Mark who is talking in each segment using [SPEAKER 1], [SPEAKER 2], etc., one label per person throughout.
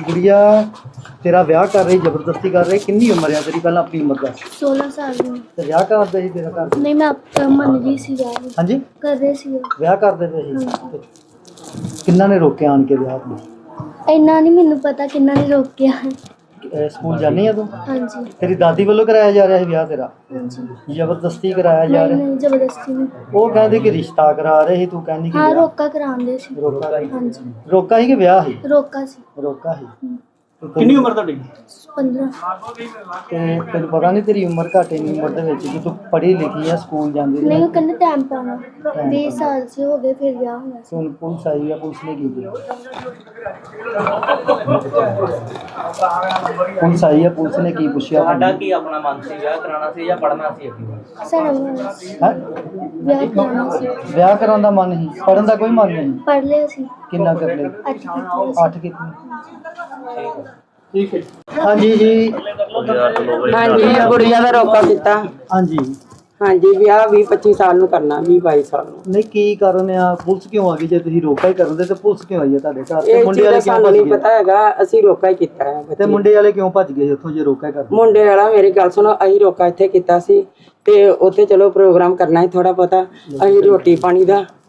[SPEAKER 1] ਗੁੜੀਆ ਤੇਰਾ ਵਿਆਹ ਕਰ ਰਹੀ ਜ਼ਬਰਦਸਤੀ ਕਰ ਰਹੀ ਕਿੰਨੀ ਉਮਰ ਆ ਤੇਰੀ ਪਹਿਲਾਂ ਆਪਣੀ ਉਮਰ ਦੱਸ।
[SPEAKER 2] 16 ਸਾਲ ਦੀ।
[SPEAKER 1] ਤੇ ਵਿਆਹ ਕਰਦੇ ਸੀ ਤੇਰਾ ਘਰ?
[SPEAKER 2] ਨਹੀਂ ਮੈਂ ਆਪ ਮੰਨ ਗਈ ਸੀ ਵਿਆਹ ਨੂੰ।
[SPEAKER 1] ਹਾਂਜੀ?
[SPEAKER 2] ਕਰਦੇ ਸੀ
[SPEAKER 1] ਵਿਆਹ ਕਰਦੇ ਪਏ ਸੀ? ਕਿੰਨਾ ਨੇ ਰੋਕਿਆ ਆਣ ਕੇ ਵਿਆਹ ਨੂੰ?
[SPEAKER 2] ਇੰਨਾ ਨਹੀਂ ਮੈਨੂੰ ਪਤਾ ਕਿੰਨਾ ਨੇ ਰੋਕਿਆ।
[SPEAKER 1] ਸਕੂਲ ਜਾਣੀ ਆ ਤੂੰ?
[SPEAKER 2] ਹਾਂਜੀ।
[SPEAKER 1] ਤੇਰੀ ਦਾਦੀ ਵੱਲੋਂ ਕਰਾਇਆ ਜਾ ਰਿਹਾ ਸੀ ਵਿਆਹ ਤੇਰਾ?
[SPEAKER 2] ਹਾਂਜੀ।
[SPEAKER 1] ਜ਼ਬਰਦਸਤੀ ਕਰਾਇਆ ਜਾ
[SPEAKER 2] ਨਹੀਂ
[SPEAKER 1] ਰਿਹਾ?
[SPEAKER 2] ਨਹੀਂ ਜ਼ਬਰਦਸਤੀ ਨਹੀਂ।
[SPEAKER 1] ਉਹ ਕਹਿੰਦੇ ਕਿ ਰਿਸ਼ਤਾ ਕਰਾ ਰਹੇ ਸੀ ਤੂੰ ਕਹਿੰਦੀ ਕਿ
[SPEAKER 2] ਹਾਂ
[SPEAKER 1] ਵਿਆਹ।
[SPEAKER 2] ਰੋਕਾ ਕਰਾਉਂਦੇ ਸੀ।
[SPEAKER 1] ਰੋਕਾ ਸੀ?
[SPEAKER 2] ਹਾਂਜੀ।
[SPEAKER 1] ਰੋਕਾ ਸੀ ਕਿ ਵਿਆਹ ਸੀ?
[SPEAKER 2] ਰੋਕਾ ਸੀ।
[SPEAKER 1] ਰੋਕਾ ਸੀ?
[SPEAKER 2] ਹਮ,
[SPEAKER 1] ਕਿੰਨੀ ਉਮਰ ਤੁਹਾਡੀ?
[SPEAKER 2] 15
[SPEAKER 1] ਤੇ ਤੈਨੂੰ ਪਤਾ ਨਹੀਂ ਤੇਰੀ ਉਮਰ ਘੱਟ ਇੰਨੀ ਉਮਰ ਦੇ ਵਿੱਚ ਕਿ ਤੂੰ ਪੜ੍ਹੀ ਲਿਖੀ ਆ ਸਕੂਲ ਜਾਂਦੀ
[SPEAKER 2] ਨਹੀਂ
[SPEAKER 1] ਰਹੀ
[SPEAKER 2] ਉਹ ਕਹਿੰਦੇ ਟਾਈਮ ਪਾਉਣਾ। 20 ਸਾਲ ਸੀ ਹੋ ਗਏ ਫਿਰ ਵਿਆਹ ਹੋਇਆ ਸੀ।
[SPEAKER 1] ਹੁਣ ਪੁਲਿਸ ਆਈ ਆ ਪੁਲਿਸ ਨੇ ਕੀ ਕੀਤਾ? ਪੁਲਿਸ ਆਈ ਆ ਪੁਲਿਸ ਨੇ ਕੀ ਪੁੱਛਿਆ
[SPEAKER 3] ਤੁਹਾਡਾ ਕੀ ਆਪਣਾ ਮਨ ਸੀ? ਵਿਆਹ ਕਰਾਉਣਾ ਸੀ ਜਾਂ ਪੜ੍ਹਨਾ ਸੀ ਅੱਗੇ?
[SPEAKER 2] ਸਾਡਾ ਵਿਆਹ ਸੀ।
[SPEAKER 1] ਹੈਂ?
[SPEAKER 2] ਵਿਆਹ ਕਰਾਉਣਾ ਸੀ।
[SPEAKER 1] ਵਿਆਹ ਕਰਾਉਣ ਦਾ ਮਨ ਨਹੀਂ? ਪੜਨ ਦਾ ਕੋਈ ਮਨ ਨਹੀਂ?
[SPEAKER 2] ਪੜ੍ਹ ਲਿਆ ਸੀ।
[SPEAKER 1] ਕਿੰਨਾ ਕਰ ਲੈ
[SPEAKER 2] ਅੱਜ ਕੀਤੀ।
[SPEAKER 1] ਅੱਠ ਕਿਤਨੀ ਠੀਕ ਹੈ। ਹਾਂਜੀ ਜੀ।
[SPEAKER 4] ਹਾਂਜੀ ਗੁੜੀਆ ਦਾ ਰੋਕਾ ਕੀਤਾ।
[SPEAKER 1] ਹਾਂਜੀ।
[SPEAKER 4] ਹਾਂਜੀ ਵਿਆਹ 20 25 ਸਾਲ ਨੂੰ ਕਰਨਾ 20 22 ਸਾਲ ਨੂੰ।
[SPEAKER 1] ਨਹੀਂ ਕੀ ਕਾਰਨ ਆ? ਪੁਲਿਸ ਕਿਉਂ ਆ ਗਈ ਜੇ ਤੁਸੀਂ ਰੋਕਾ ਹੀ ਕਰਨ ਦੇ ਤੇ ਪੁਲਿਸ ਕਿਉਂ ਆਈ ਆ ਤੁਹਾਡੇ ਘਰ? ਤੇ
[SPEAKER 4] ਇਹ
[SPEAKER 1] ਮੁੰਡੇ
[SPEAKER 4] ਚੀਜ਼
[SPEAKER 1] ਵਾਲੇ ਕਿਉਂ
[SPEAKER 4] ਸਾਨੂੰ
[SPEAKER 1] ਭੱਜ
[SPEAKER 4] ਨਹੀਂ
[SPEAKER 1] ਗਏ?
[SPEAKER 4] ਪਤਾ ਹੈਗਾ ਅਸੀਂ ਰੋਕਾ ਹੀ ਕੀਤਾ ਹੈ
[SPEAKER 1] ਤੇ ਮੁੰਡੇ ਵਾਲੇ ਕਿਉਂ ਭੱਜ ਗਏ ਉੱਥੋਂ ਜੇ ਰੋਕਾ ਹੀ ਕਰਦੇ?
[SPEAKER 4] ਮੁੰਡੇ ਵਾਲਾ ਮੇਰੀ ਗੱਲ ਸੁਣੋ ਅਸੀਂ ਰੋਕਾ ਇੱਥੇ ਕੀਤਾ ਸੀ ਤੇ ਉੱਥੇ ਚਲੋ ਪ੍ਰੋਗਰਾਮ ਕਰਨਾ ਹੈ ਥੋੜਾ ਬਹੁਤਾ ਅਸੀਂ ਰੋਟੀ ਪਾਣੀ ਦਾ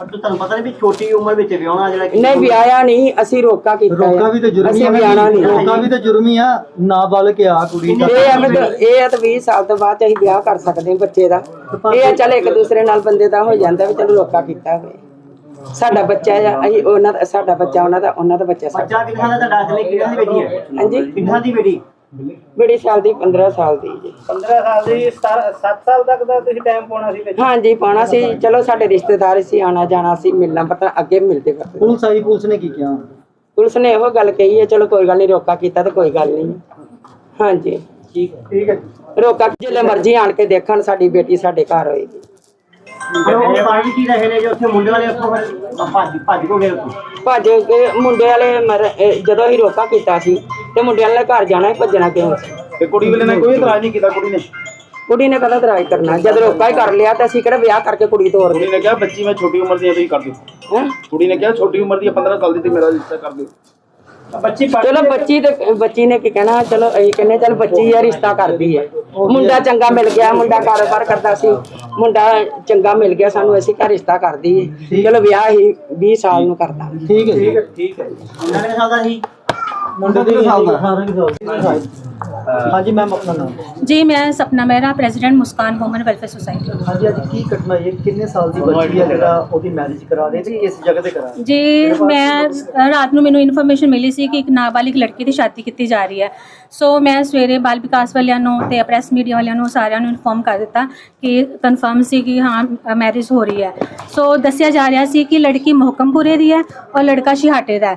[SPEAKER 1] ਪਰ ਤੁਹਾਨੂੰ ਪਤਾ ਨਹੀਂ ਵੀ ਛੋਟੀ ਉਮਰ ਵਿੱਚ ਵਿਆਹਣਾ ਜਿਹੜਾ
[SPEAKER 4] ਨਹੀਂ ਵਿਆਹਿਆ ਨਹੀਂ ਅਸੀਂ ਰੋਕਾ ਕੀਤਾ ਹੈ।
[SPEAKER 1] ਰੋਕਾ ਵੀ ਤੇ ਜੁਰਮ ਹੀ
[SPEAKER 4] ਅਸੀਂ
[SPEAKER 1] ਆ
[SPEAKER 4] ਵਿਆਹਣਾ
[SPEAKER 1] ਨਾ
[SPEAKER 4] ਨਹੀਂ।
[SPEAKER 1] ਰੋਕਾ ਵੀ ਤੇ ਜੁਰਮ ਹੀ ਆ ਨਾਬਾਲਗ ਆ ਕੁੜੀ ਦਾ
[SPEAKER 4] ਇਹ ਆ ਵੀ ਤਾਂ- ਇਹ ਆ ਤਾਂ 20 ਸਾਲ ਤੋਂ ਬਾਅਦ 'ਚ ਅਸੀਂ ਵਿਆਹ ਕਰ ਸਕਦੇ ਹਾਂ ਬੱਚੇ ਦਾ। ਇਹ ਆ ਚੱਲ ਇੱਕ ਦੂਸਰੇ ਨਾਲ ਬੰਦੇ ਦਾ ਹੋ ਜਾਂਦਾ ਵੀ ਚਲੋ ਰੋਕਾ ਕੀਤਾ ਹੋਵੇ। ਸਾਡਾ ਬੱਚਾ ਆ ਅਸੀਂ ਉਹਨਾਂ ਦਾ ਸਾਡਾ ਬੱਚਾ ਉਹਨਾਂ ਦਾ ਉਹਨਾਂ ਦਾ ਬੱਚਾ ਸਾਡਾ।
[SPEAKER 1] ਬੱਚਾ ਕਿੰਨਾ ਦਾ ਤੁਹਾਡਾ ਅਸਲੀ ਕਿੰਨਾ ਦੀ ਬੇਟੀ ਹੈ?
[SPEAKER 4] ਹਾਂਜੀ?
[SPEAKER 1] ਕਿੰਨਾ ਦੀ ਬੇਟੀ?
[SPEAKER 4] ਬੜੀ ਸਾਲ ਦੀ 15 ਸਾਲ ਦੀ ਜੀ।
[SPEAKER 1] 15 ਸਾਲ ਦੀ 7 ਸਾਲ ਤੱਕ ਦਾ ਤੁਸੀਂ ਟਾਈਮ ਪਾਉਣਾ ਸੀ ਵਿੱਚ?
[SPEAKER 4] ਹਾਂਜੀ ਪਾਣਾ ਸੀ। ਚਲੋ ਸਾਡੇ ਰਿਸ਼ਤੇਦਾਰ ਸੀ ਆਣਾ ਜਾਣਾ ਸੀ ਮਿਲਣਾ ਪਤਾ ਅੱਗੇ ਮਿਲਦੇ ਕਰਦੇ
[SPEAKER 1] ਪੁਲਿਸ ਆਈ ਪੁਲਿਸ ਨੇ ਕੀ ਕਿਹਾ?
[SPEAKER 4] ਪੁਲਿਸ ਨੇ ਇਹੋ ਗੱਲ ਕਹੀ ਹੈ ਚਲੋ ਕੋਈ ਗੱਲ ਨਹੀਂ ਰੋਕਾ ਕੀਤਾ ਤਾਂ ਕੋਈ ਗੱਲ ਨਹੀਂ ਹਾਂਜੀ।
[SPEAKER 1] ਠੀਕ ਠੀਕ ਹੈ
[SPEAKER 4] ਰੋਕਾ ਜਿੱਲੇ ਮਰਜ਼ੀ ਆਣ ਕੇ ਦੇਖਣ ਸਾਡੀ ਬੇਟੀ ਸਾਡੇ ਘਰ ਹੋਏਗੀ।
[SPEAKER 1] ਉਹ ਪਾਣੀ ਕੀ ਰਹੇ ਨੇ ਜੋ ਉੱਥੇ ਮੁੰਡੇ ਵਾਲੇ ਉੱਥੋਂ ਫਿਰ? ਭੱਜ ਭੱਜ ਕੋ ਗਏ ਉੱਥੋਂ।
[SPEAKER 4] ਭੱਜ ਕੇ ਮੁੰਡੇ ਵਾਲੇ ਜਦੋਂ ਹੀ ਰੋਕਾ ਕੀਤਾ ਸੀ ਤੇ ਮੁੰਡੇ ਵਾਲੇ ਘਰ ਜਾਣਾ ਸੀ, ਭੱਜਣਾ ਕਿਉਂ? ਸੀ
[SPEAKER 1] ਤੇ ਕੁੜੀ ਵਾਲੇ ਨੇ ਕੋਈ ਇਤਰਾਜ਼ ਨਹੀਂ ਕੀਤਾ ਕੁੜੀ ਨੇ?
[SPEAKER 4] ਕੁੜੀ ਨੇ ਕਦਾ ਤਰਾਜ ਕਰਨਾ? ਜਦ ਰੋਕਾ ਹੀ ਕਰ ਲਿਆ ਤਾਂ ਅਸੀਂ ਕਿਹੜਾ ਵਿਆਹ ਕਰਕੇ ਕੁੜੀ ਤੋਰ
[SPEAKER 5] ਕੁੜੀ ਨੇ ਕਿਹਾ ਬੱਚੀ ਮੈਂ ਛੋਟੀ ਉਮਰ ਦੀ ਆ ਤੁਸੀਂ ਕਰ ਦਿਓ।
[SPEAKER 4] ਹੈ?
[SPEAKER 5] ਕੁੜੀ ਨੇ ਕਿਹਾ ਛੋਟੀ ਉਮਰ ਦੀ ਆ 15 ਸਾਲ ਦੀ ਤੇ ਮੇਰਾ ਰਿਸ਼ਤਾ ਕਰ ਦਿਓ।
[SPEAKER 1] ਬੱਚੀ
[SPEAKER 4] ਚਲੋ ਬੱਚੀ ਤੇ ਬੱਚੀ ਨੇ ਕੀ ਕਹਿਣਾ? ਚਲੋ ਅਸੀਂ ਕਹਿੰਦੇ ਚਲ ਬੱਚੀ ਆ ਰਿਸ਼ਤਾ ਕਰਦੀ ਹੈ। ਮੁੰਡਾ ਚੰਗਾ ਮਿਲ ਗਿਆ ਮੁੰਡਾ ਕਾਰੋਬਾਰ ਕਰਦਾ ਸੀ। ਮੁੰਡਾ ਚੰਗਾ ਮਿਲ ਗਿਆ ਸਾਨੂੰ ਅਸੀਂ ਘਰ ਰਿਸ਼ਤਾ ਕਰਦੀ ਹੈ। ਚਲੋ ਵਿਆਹ ਹੀ 20 ਸਾਲ ਨੂੰ ਕਰਦਾ।
[SPEAKER 1] ਠੀਕ ਹੈ ਠੀਕ ਹੈ ਠੀਕ ਹੈ। ਮੁੰਡਾ ਕਿੰਨੇ ਸਾਲ ਦਾ ਸੀ? ਮੁੰਡਾ ਕਿੰਨੇ ਸਾਲ ਦਾ? 18 ਸਾਲ ਹਾਂਜੀ ਮੈਮ ਆਪਣਾ ਨਾਮ?
[SPEAKER 6] ਜੀ ਮੈਂ Sapna Mehra president Muskan women welfare society
[SPEAKER 1] ਹਾਂਜੀ ਅੱਜ ਕੀ ਘਟਨਾ ਇਹ ਕਿੰਨੇ ਸਾਲ ਦੀ ਬੱਚੀ ਹੈ ਜਿਹੜਾ ਉਹਦੀ ਮੈਰਿਜ ਕਰਾ ਰਹੇ ਤੇ ਕਿਸ ਜਗ੍ਹਾ ਤੇ ਕਰਾ ਰਹੇ?
[SPEAKER 6] ਜੀ ਮੈਂ ਰਾਤ ਨੂੰ ਮੈਨੂੰ ਇਨਫੋਰਮੇਸ਼ਨ ਮਿਲੀ ਸੀ ਕਿ ਇੱਕ ਨਾਬਾਲਿਗ ਲੜਕੀ ਦੀ ਸ਼ਾਦੀ ਕੀਤੀ ਜਾ ਰਹੀ ਹੈ। ਸੋ ਮੈਂ ਸਵੇਰੇ ਬਾਲ ਵਿਕਾਸ ਵਾਲਿਆਂ ਨੂੰ ਤੇ ਪ੍ਰੈਸ ਮੀਡੀਆ ਵਾਲਿਆਂ ਨੂੰ ਸਾਰਿਆਂ ਨੂੰ ਇਨਫੋਰਮ ਕਰ ਦਿੱਤਾ ਕਿ ਕਨਫਰਮ ਸੀ ਕਿ ਹਾਂ ਮੈਰਿਜ ਹੋ ਰਹੀ ਹੈ। ਸੋ ਦੱਸਿਆ ਜਾ ਰਿਹਾ ਸੀ ਕਿ ਲੜਕੀ ਮੁਹਕਮਪੁਰੇ ਦੀ ਹੈ ਔਰ ਲੜਕਾ ਸ਼ਿਹਾਟੇ ਦਾ ਹੈ।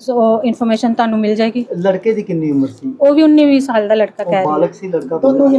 [SPEAKER 6] ਸੋ ਇਨਫੋਰਮੇਸ਼ਨ ਤੁਹਾਨੂੰ ਮਿਲ ਜਾਏਗੀ।
[SPEAKER 1] ਲੜਕੇ ਦੀ ਕਿੰਨੀ ਉਮਰ ਸੀ?
[SPEAKER 6] ਉਹ ਵੀ 19 20 ਸਾਲ ਦਾ ਲੜਕਾ ਕਹਿ
[SPEAKER 1] ਉਹ
[SPEAKER 6] ਰਿਹਾ
[SPEAKER 1] ਬਾਲਕ ਸੀ ਲੜਕਾ ਦੋਨੋਂ ਹੀ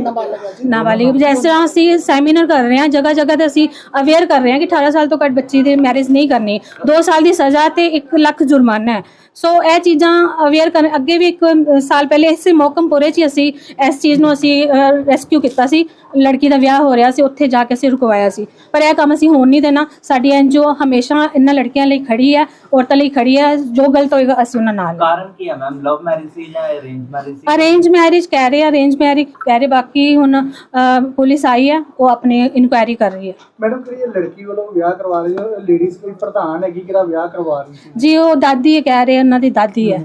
[SPEAKER 6] ਨਾਬਾਲਿਗ ਜਿਸ ਤਰ੍ਹਾਂ ਅਸੀਂ ਸੈਮੀਨਾਰ ਕਰ ਰਹੇ ਹਾਂ ਜਗ੍ਹਾ ਜਗ੍ਹਾ ਤੇ ਅਸੀਂ ਅਵੇਅਰ ਕਰ ਰਹੇ ਹਾਂ ਕਿ 18 ਸਾਲ ਤੋਂ ਘੱਟ ਬੱਚੀ ਦੀ ਮੈਰਿਜ ਨਹੀਂ ਕਰਨੀ। 2 ਸਾਲ ਦੀ ਸਜ਼ਾ ਤੇ 1 ਲੱਖ ਜੁਰਮਾਨਾ ਹੈ। ਸੋ ਇਹ ਚੀਜ਼ਾਂ ਅਵੇਅਰ ਕਰਨ ਅੱਗੇ ਵੀ ਇੱਕ ਸਾਲ ਪਹਿਲੇ ਇਸੇ ਮੌਕਮਪੁਰੇ 'ਚ ਹੀ ਅਸੀਂ ਇਸ ਚੀਜ਼ ਨੂੰ ਅਸੀਂ ਰੈਸਕਿਊ ਕੀਤਾ ਸੀ। ਲੜਕੀ ਦਾ ਵਿਆਹ ਹੋ ਰਿਹਾ ਸੀ ਉੱਥੇ ਜਾ ਕੇ ਅਸੀਂ ਰੁਕਵਾਇਆ ਸੀ। ਪਰ ਇਹ ਕੰਮ ਅਸੀਂ ਹੋਣ ਨਹੀਂ ਦੇਣਾ। ਸਾਡੀ ਐਨਜੀਓ ਹਮੇਸ਼ਾ ਇਹਨਾਂ ਲੜਕੀਆਂ ਲਈ ਖੜੀ ਹੈ ਔਰਤਾਂ ਲਈ ਖੜੀ ਹੈ। ਜੋ ਗਲਤ ਹੋਏਗਾ ਅਸੀਂ ਉਹਨਾਂ ਨਾਲ
[SPEAKER 3] ਕਾਰਨ ਕੀ ਹੈ ਮੈਮ? ਲਵ ਮੈਰਿਜ ਸੀ ਜਾਂ ਅਰੇਂਜ ਮੈਰਿਜ ਸੀ?
[SPEAKER 6] ਅਰੇਂਜ ਮੈਰਿਜ ਕਹਿ ਰਹੇ ਅਰੇਂਜ ਮੈਰਿਜ ਕਹਿ ਰਹੇ ਬਾਕੀ ਹੁਣ ਅ, ਪੁਲਿਸ ਆਈ ਹੈ ਉਹ ਆਪਣੀ ਇਨਕੁਆਇਰੀ ਕਰ ਰਹੀ ਹੈ
[SPEAKER 7] ਮੈਡਮ ਕਿਹੜੀ ਇਹ ਲੜਕੀ ਵੱਲੋਂ ਵਿਆਹ ਕਰਵਾ ਰਹੀ ਹੈ? ਲੇਡੀਜ਼ ਕੋਈ ਪ੍ਰਧਾਨ ਹੈਗੀ ਕਿਹੜਾ ਵਿਆਹ ਕਰਵਾ ਰਹੀ ਸੀ?
[SPEAKER 6] ਜੀ ਉਹ ਦਾਦੀ ਹੈ ਕਹਿ ਰਹੇ ਉਹਨਾਂ ਦੀ ਦਾਦੀ ਹੈ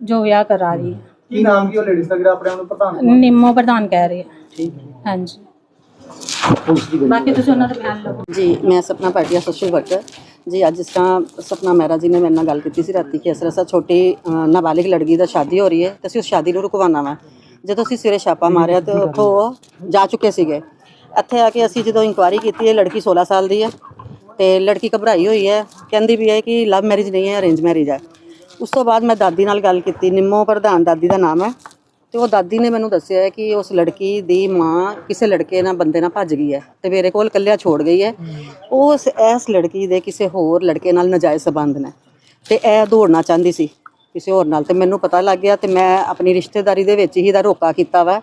[SPEAKER 6] ਜੋ ਵਿਆਹ ਕਰਾ ਰਹੀ ਹੈ।
[SPEAKER 7] ਕੀ ਨਾਮ ਕੀ ਉਹ ਲੇਡੀਜ਼ ਦਾ ਜਿਹੜਾ ਆਪਣੇ ਆਪ ਨੂੰ ਪ੍ਰਧਾਨ
[SPEAKER 6] ਨਿੰਮੋ ਪ੍ਰਧਾਨ ਕਹਿ ਰਹੇ ਹੈ। ਹਾਂਜੀ। ਬਾਕੀ ਤੁਸੀਂ ਉਹਨਾਂ ਦਾ ਬਿਆਨ ਲਓ।
[SPEAKER 8] ਜੀ ਮੈਂ ਸਪਨਾ ਭਾਟੀਆ ਸੋਸ਼ਲ ਵਰਕਰ ਜੀ, ਅੱਜ ਇਸ ਤਰ੍ਹਾਂ ਸਪਨਾ ਮਹਿਰਾ ਜੀ ਨੇ ਮੇਰੇ ਨਾਲ ਗੱਲ ਕੀਤੀ ਸੀ ਰਾਤੀ ਕਿ ਇਸ ਤਰ੍ਹਾਂ ਸਾ ਛੋਟੀ ਨਾਬਾਲਿਗ ਲੜਕੀ ਦਾ ਸ਼ਾਦੀ ਹੋ ਰਹੀ ਹੈ ਤੇ ਅਸੀਂ ਉਸ ਸ਼ਾਦੀ ਨੂੰ ਰੁਕਵਾਉਣਾ ਵਾ। ਜਦੋਂ ਅਸੀਂ ਸਵੇਰੇ ਛਾਪਾ ਮਾਰਿਆ ਤੇ ਉੱਥੋਂ ਉਹ ਜਾ ਚੁੱਕੇ ਸੀਗੇ। ਇੱਥੇ ਆ ਕੇ ਅਸੀਂ ਜਦੋਂ ਇਨਕੁਆਇਰੀ ਕੀਤੀ ਹੈ ਲੜਕੀ 16 ਸਾਲ ਦੀ ਹੈ ਤੇ ਲੜਕੀ ਘਬਰਾਈ ਹੋਈ ਹੈ। ਕਹਿੰਦੀ ਵੀ ਹੈ ਕਿ ਲਵ ਮੈਰਿਜ ਨਹੀਂ ਹੈ ਅਰੇਂਜ ਮੈਰਿਜ ਹੈ। ਉਸ ਤੋਂ ਬਾਅਦ ਮੈਂ ਦਾਦੀ ਨਾਲ ਗੱਲ ਕੀਤੀ, ਨਿੰਮੋ ਪ੍ਰਧਾਨ ਦਾਦੀ ਦਾ ਨਾਮ ਹੈ। ਤੇ ਉਹ ਦਾਦੀ ਨੇ ਮੈਨੂੰ ਦੱਸਿਆ ਹੈ ਕਿ ਉਸ ਲੜਕੀ ਦੀ ਮਾਂ ਕਿਸੇ ਲੜਕੇ ਨਾਲ ਬੰਦੇ ਨਾਲ ਭੱਜ ਗਈ ਹੈ ਤੇ ਮੇਰੇ ਕੋਲ ਇਕੱਲਿਆ ਛੋੜ ਗਈ ਹੈ। ਉਸ ਇਸ ਲੜਕੀ ਦੇ ਕਿਸੇ ਹੋਰ ਲੜਕੇ ਨਾਲ ਨਜਾਇਜ਼ ਸਬੰਧ ਨੇ ਤੇ ਇਹ ਦੌੜਨਾ ਚਾਹੁੰਦੀ ਸੀ ਕਿਸੇ ਹੋਰ ਨਾਲ ਤੇ ਮੈਨੂੰ ਪਤਾ ਲੱਗ ਗਿਆ ਤੇ ਮੈਂ ਆਪਣੀ ਰਿਸ਼ਤੇਦਾਰੀ ਦੇ ਵਿੱਚ ਹੀ ਦਾ ਰੋਕਾ ਕੀਤਾ ਵਾ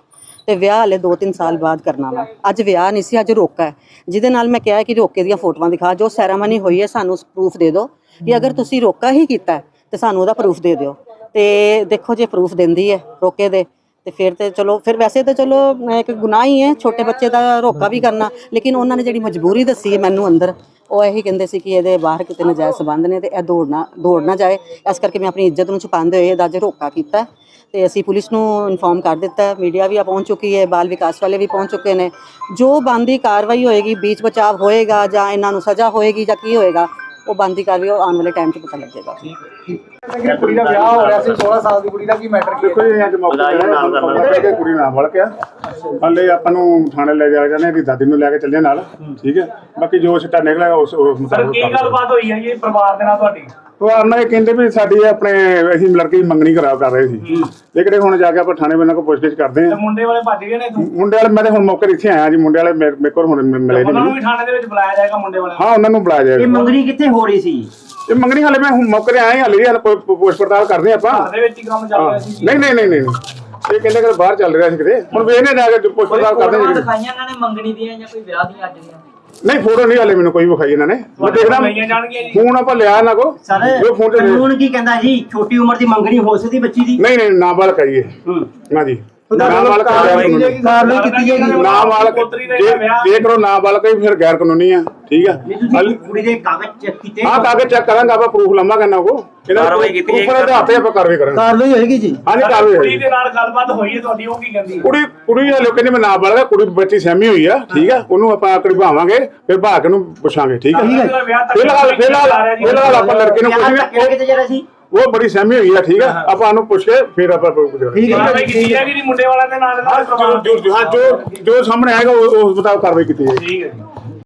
[SPEAKER 8] ਤੇ ਵਿਆਹ ਹਲੇ 2-3 ਸਾਲ ਬਾਅਦ ਕਰਨਾ ਵਾ। ਅੱਜ ਵਿਆਹ ਨਹੀਂ ਸੀ ਅੱਜ ਰੋਕਾ ਹੈ। ਜਿਹਦੇ ਨਾਲ ਮੈਂ ਕਿਹਾ ਕਿ ਰੋਕੇ ਦੀਆਂ ਫੋਟੋਆਂ ਦਿਖਾ ਜੋ ਸੈਰਾਮਨੀ ਹੋਈ ਹੈ ਸਾਨੂੰ ਪ੍ਰੂਫ ਦੇ ਦਿਓ ਕਿ ਅਗਰ ਤੁਸੀਂ ਰੋਕਾ ਹੀ ਕੀਤਾ ਹੈ, ਤੇ ਸਾਨੂੰ ਉਹਦਾ ਪ੍ਰੂਫ ਦੇ ਦਿਓ। ਤੇ ਦੇਖੋ ਜੇ ਪ੍ਰੂਫ ਦਿੰਦੀ ਹੈ ਰੋਕੇ ਦੇ ਤੇ ਫਿਰ ਤੇ ਚਲੋ, ਫਿਰ ਵੈਸੇ ਤਾਂ ਚਲੋ ਇੱਕ ਗੁਨਾਹ ਹੀ ਹੈ, ਛੋਟੇ ਬੱਚੇ ਦਾ ਰੋਕਾ ਵੀ ਕਰਨਾ, ਲੇਕਿਨ ਉਹਨਾਂ ਨੇ ਜਿਹੜੀ ਮਜਬੂਰੀ ਦੱਸੀ ਹੈ ਮੈਨੂੰ ਅੰਦਰ, ਉਹ ਇਹੀ ਕਹਿੰਦੇ ਸੀ ਕਿ ਇਹਦੇ ਬਾਹਰ ਕਿਤੇ ਨਜਾਇਜ਼ ਸਬੰਧ ਨੇ ਤੇ ਇਹ ਦੌੜਨਾ ਦੌੜਨਾ ਜਾਏ। ਇਸ ਕਰਕੇ ਮੈਂ ਆਪਣੀ ਇੱਜ਼ਤ ਨੂੰ ਛੁਪਾਉਂਦੇ ਹੋਏ ਇਹਦਾ ਅੱਜ ਰੋਕਾ ਕੀਤਾ। ਤੇ ਅਸੀਂ ਪੁਲਿਸ ਨੂੰ ਇਨਫੋਰਮ ਕਰ ਦਿੱਤਾ, ਮੀਡੀਆ ਵੀ ਆ ਪਹੁੰਚ ਚੁੱਕੀ ਹੈ, ਬਾਲ ਵਿਕਾਸ ਵਾਲੇ ਵੀ ਪਹੁੰਚ ਚੁੱਕੇ ਨੇ। ਜੋ ਬੰਦੀ ਕਾਰਵਾਈ ਹੋਏਗੀ, ਬੀਚ ਬਚਾਵ ਹੋਏਗਾ ਜਾਂ ਇਹਨਾਂ ਨੂੰ ਸਜ਼ਾ ਹੋਏਗੀ ਜਾਂ ਕੀ ਹੋਏਗਾ, ਉਹ ਬੰਦੀ ਕਾਰਵਾਈ ਉਹ ਆਉਣ ਵਾਲੇ ਟਾਈਮ 'ਚ ਪਤਾ ਲੱਗੇਗਾ।
[SPEAKER 7] ਕਿ ਕੁੜੀ ਦਾ ਵਿਆਹ ਹੋ ਰਿਹਾ ਸੀ 16 ਸਾਲ ਦੀ ਕੁੜੀ ਦਾ ਕੀ ਮੈਟਰ ਕੀ
[SPEAKER 9] ਦੇਖੋ ਜੀ ਅੱਜ ਮੌਕਾ ਹੈ ਕਿ ਕੁੜੀ ਨਾਲ ਵੜ ਗਿਆ ਹਲੇ ਆਪਾਂ ਨੂੰ ਥਾਣੇ ਲੈ ਜਾ ਜਾਂਦੇ ਇਹਦੀ ਦਾਦੀ ਨੂੰ ਲੈ ਕੇ ਚੱਲੇ ਨਾਲ। ਠੀਕ ਹੈ? ਬਾਕੀ ਜੋ ਸਿੱਟਾ ਨਿਕਲੇਗਾ ਉਸ ਉਸ ਮੁਤਾਬਕ ਕੀ ਗੱਲਬਾਤ ਹੋਈ ਹੈ ਜੀ ਪਰਿਵਾਰ ਦੇ ਨਾਲ ਤੁਹਾਡੀ? ਪਰਿਵਾਰ ਨਾਲ ਇਹ ਕਹਿੰਦੇ ਵੀ ਸਾਡੀ ਆਪਣੇ ਅਸੀਂ ਲੜਕੀ ਮੰਗਣੀ ਕਰਾ ਕਰ ਰਹੇ ਸੀ। ਲੇਕਿਨ ਹੁਣ ਜਾ ਕੇ ਆਪਾਂ ਥਾਣੇ ਬੰਨਾਂ ਕੋਲ ਪੁੱਛਗਿੱਛ ਕਰਦੇ ਹਾਂ
[SPEAKER 10] ਮੁੰਡੇ ਵਾਲੇ ਭੱਜ ਗਏ ਨੇ
[SPEAKER 9] ਮੁੰਡੇ ਵਾਲੇ ਮੈਂ ਤੇ ਹੁਣ ਮੌਕੇ ਤੇ ਇੱਥੇ ਆਇਆ ਜੀ ਮੁੰਡੇ ਵਾਲੇ ਮੇਰੇ ਮੇਰੇ ਕੋਲ ਹੁਣ ਮਿ- ਮਿਲੇ
[SPEAKER 10] ਉਹਨਾਂ ਨੂੰ
[SPEAKER 9] ਨਹੀਂ
[SPEAKER 10] ਵੀ ਥਾਣੇ ਦੇ ਵਿੱਚ ਬੁਲਾਇਆ ਜਾਏਗਾ ਮੁੰਡੇ ਵਾਲਿਆਂ
[SPEAKER 9] ਹਾਂ ਉਹਨਾਂ ਨੂੰ ਬੁਲਾਇਆ
[SPEAKER 1] ਇਹ
[SPEAKER 9] ਜਾਏਗਾ
[SPEAKER 1] ਮੰਗਣੀ ਕਿੱਥੇ ਹੋ ਰਹੀ ਸੀ?
[SPEAKER 9] ਇਹ ਮੰਗਣੀ ਹਾਲੇ ਮੈਂ ਹੁਣ ਮੌਕੇ ਤੇ ਆਇਆ ਹਾਲੇ ਹਾਲੇ ਪੁੱਛ ਪੜਤਾਲ ਕਰਦੇ ਆਪਾਂ।
[SPEAKER 10] ਦੇ ਵਿੱਚ ਹੀ ਕੰਮ ਚੱਲ। ਰਿਹਾ ਸੀ
[SPEAKER 9] ਨਹੀਂ ਨਹੀਂ ਨਹੀਂ ਨਹੀਂ ਨਹੀਂ। ਇਹ ਕਹਿੰਦੇ ਕਿ ਬਾਹਰ ਚੱਲ ਰਿਹਾ ਸੀ ਕਿਤੇ? ਹੁਣ ਵੇਖਨੇ ਜਾ ਕੇ ਪੁੱਛ ਪੜਤਾਲ ਕਰਦੇ।
[SPEAKER 3] ਦਿਖਾਈਆਂ ਇਹਨਾਂ ਨੇ ਮੰਗਣੀ ਦੀਆਂ ਜਾਂ ਕੋਈ ਵਿਆਹ ਦੀਆਂ ਅੱਜ ਦੀਆਂ?
[SPEAKER 9] ਨਹੀਂ ਫੋਟੋ ਨਹੀਂ ਹਾਲੇ ਮੈਨੂੰ ਕੋਈ ਵਿਖਾਈ ਇਹਨਾਂ ਨੇ। ਮੈਂ ਦੇਖਦਾ ਫੋਨ ਆਪਾਂ ਲਿਆ ਇਹਨਾਂ ਕੋ ਉਹ ਫੋਨ ਤੇ
[SPEAKER 1] ਕਾਨੂੰਨ ਕੀ ਕਹਿੰਦਾ ਜੀ ਛੋਟੀ ਉਮਰ ਦੀ ਮੰਗਣੀ ਹੋ ਸਕਦੀ ਬੱਚੀ ਦੀ?
[SPEAKER 9] ਨਹੀਂ ਨਹੀਂ ਨਾਬਾਲਗ ਕਰੀਏ ਨਾ ਜੀ। ਨਾਬਾਲਗ ਕਰਿਆ
[SPEAKER 1] ਕਾਰਵਾਈ ਕੀਤੀ ਜਾਏਗੀ
[SPEAKER 9] ਨਾਬਾਲਗ
[SPEAKER 10] ਪੁੱਤਰੀ ਦਾ
[SPEAKER 9] ਜੇ
[SPEAKER 10] ਵਿਆਹ-
[SPEAKER 9] ਜੇ ਕਰੋ ਨਾਬਾਲਗ ਹੀ ਫਿਰ ਗੈਰ ਕਾਨੂੰਨੀ ਆ ਠੀਕ ਆ।
[SPEAKER 1] ਨਹੀਂ ਤੁਸੀਂ ਕੁੜੀ ਦੇ ਕਾਗਜ਼ ਚੈੱਕ ਕੀਤੇ।
[SPEAKER 9] ਹਾਂ ਕਾਗਜ਼ ਚੈੱਕ ਕਰਾਂਗੇ ਆਪਾਂ ਪ੍ਰੂਫ ਲੰਮਾ ਕਰਨਾ ਕੋ ਕਾਰਵਾਈ ਕੀਤੀ ਜਾਏਗੀ ਉੱਪਰ ਹੱਥੇ ਆਪਾਂ ਕਾਰਵਾਈ ਕਰਾਂਗੇ।
[SPEAKER 1] ਕਾਰਵਾਈ ਹੋਏਗੀ ਜੀ।
[SPEAKER 9] ਹਾਂਜੀ ਕਾਰਵਾਈ
[SPEAKER 10] ਕੁੜੀ
[SPEAKER 9] ਹੋਏਗੀ।
[SPEAKER 10] ਦੇ ਨਾਲ ਗੱਲਬਾਤ ਹੋਈ ਹੈ ਤੁਹਾਡੀ ਉਹ ਕੀ ਕਹਿੰਦੀ
[SPEAKER 9] ਕੁੜੀ ਕੁੜੀ ਹਲੇ ਕਹਿੰਦੀ ਮੈਂ ਨਾਬਾਲਗ ਆ ਕੁੜੀ ਬੱਚੀ ਸਹਿਮੀ ਹੋਈ ਆ ਠੀਕ ਆ। ਉਹਨੂੰ ਆਪਾਂ ਕਢਵਾਵਾਂਗੇ ਫਿਰ ਭਾਗ ਨੂੰ ਪੁੱਛਾਂਗੇ ਠੀਕ ਆ। ਫਿਲਹਾਲ ਫਿਲਹਾਲ ਫਿਲਹਾਲ ਆਪਾਂ ਲੜਕੇ ਨੂੰ
[SPEAKER 1] ਰਿਹਾ ਸੀ?
[SPEAKER 9] ਉਹ ਬੜੀ ਸਹਿਮੀ ਹੋਈ ਆ ਠੀਕ ਆ? ਆਪਾਂ ਉਹਨੂੰ ਪੁੱਛ ਕੇ ਫਿਰ ਆਪਾਂ ਪੁੱਛਾਂਗੇ
[SPEAKER 1] ਠੀਕ ਹੈ।
[SPEAKER 10] ਕੀਤੀ ਜਾਏਗੀ ਜੀ ਮੁੰਡੇ ਵਾਲਿਆਂ ਦੇ ਨਾਲ
[SPEAKER 9] ਹਾਂ, ਜੋ ਜੋ ਹਾਂ, ਸਾਹਮਣੇ ਆਏਗਾ ਉਹ ਉਸ ਮੁਤਾਬਕ ਕਾਰਵਾਈ ਕੀਤੀ ਜਾਏਗੀ।
[SPEAKER 10] ਠੀਕ ਹੈ